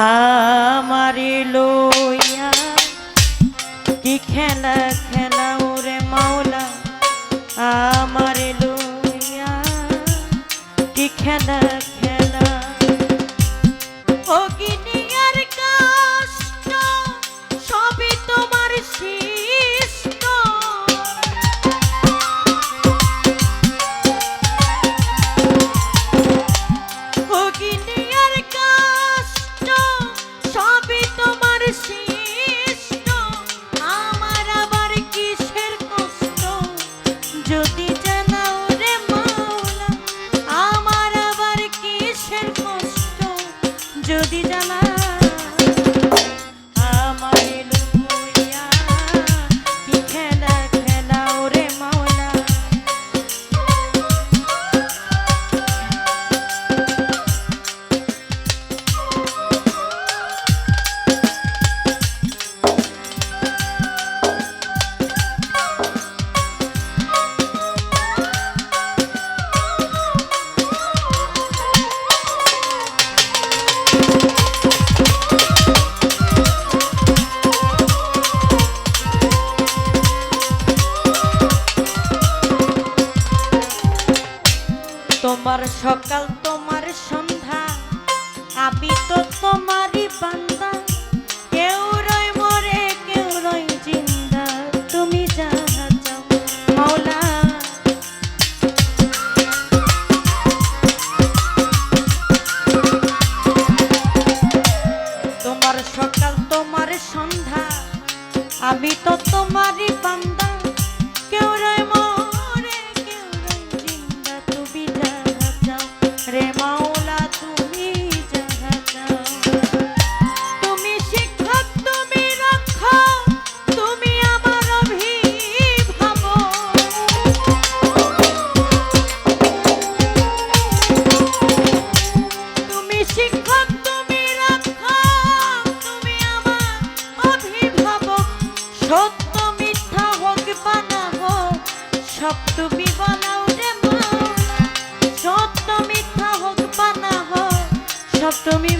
আমার লইয়া কি খেলা সব তুমি বলাও রে সত্য মিথ্যা হোক বা না হোক, সব তুমি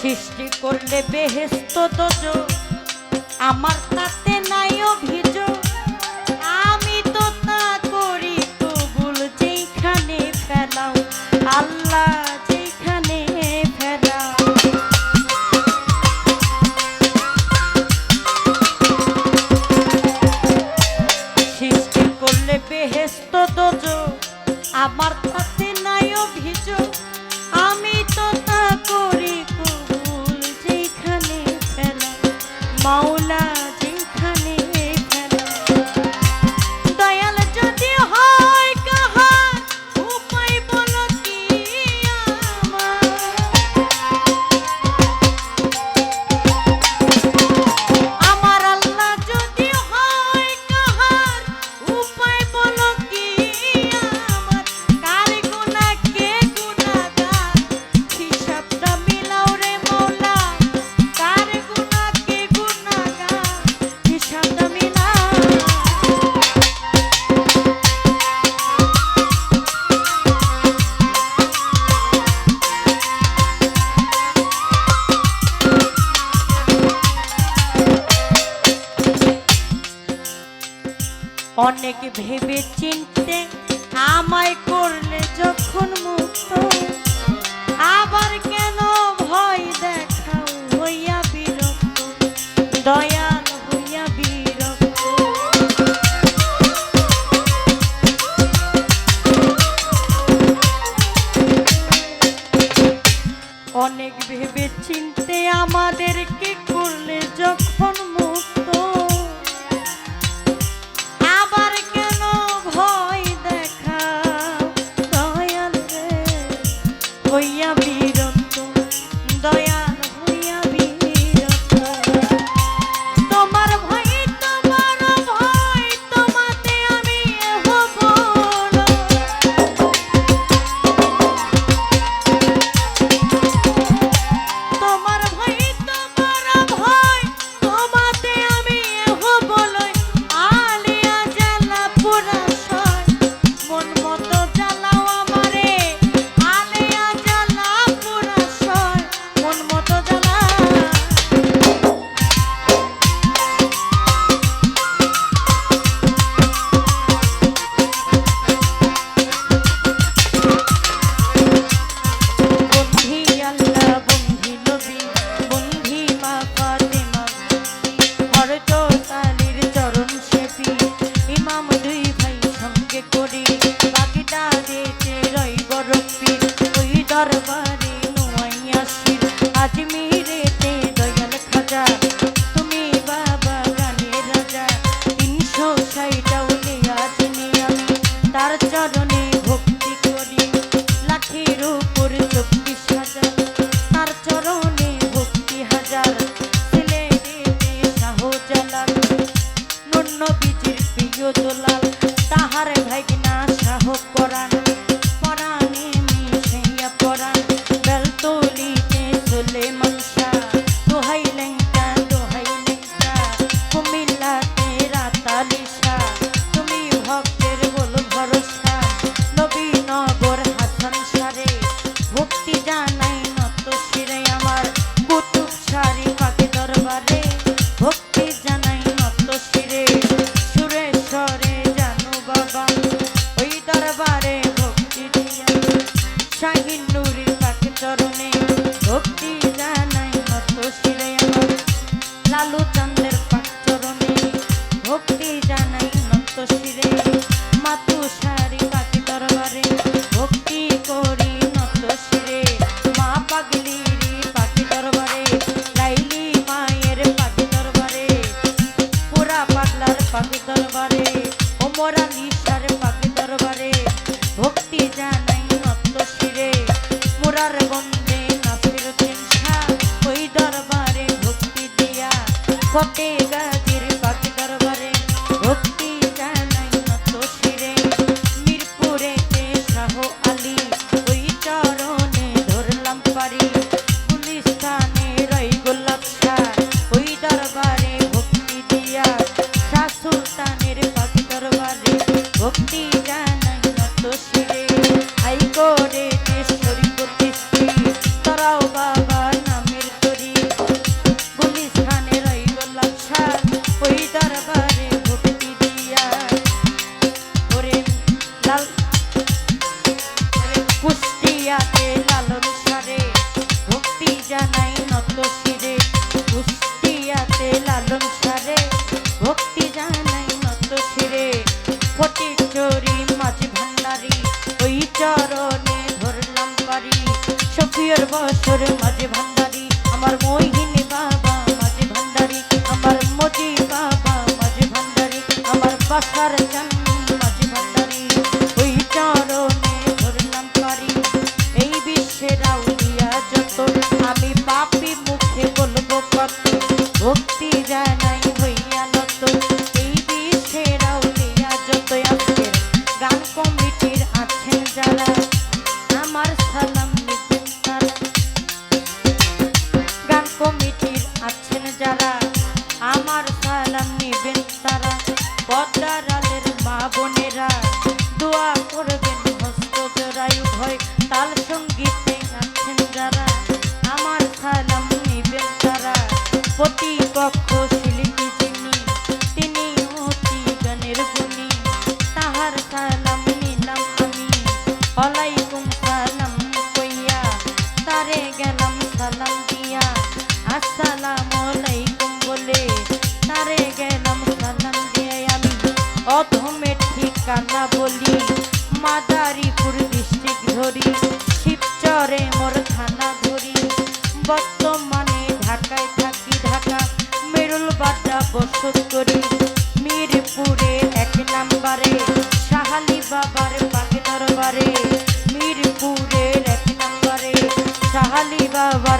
সৃষ্টি করলে বেহেস্ত আমার তাতে নাই অভিযোগ। হেস্ত দোজ আমার অনেক ভেবে চিনতে আমায় করলে যখন মুক্ত আবার কে চরণে ধরলাম বাড়ি সফিয়র বছর মাঝে ভান্ডারি আমার মহিন কান্না বলি, মাদারীপুর ডিস্ট্রিক্ট ধরি, শিবচরে মোর থানা ধরি। বর্তমানে ঢাকায় থাকি ঢাকা, মেরুল বাড্ডা বসত করি। মিরপুরে এক নাম্বারে, শাহালি বাবার পাখি দরবারে মিরপুরের এক নাম্বারে, শাহালি বাবা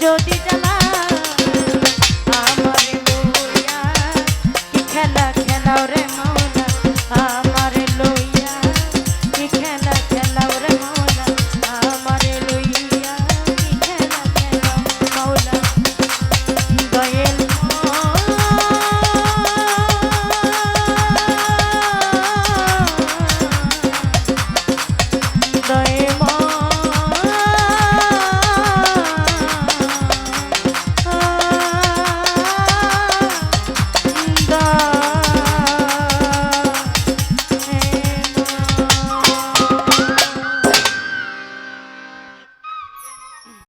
do do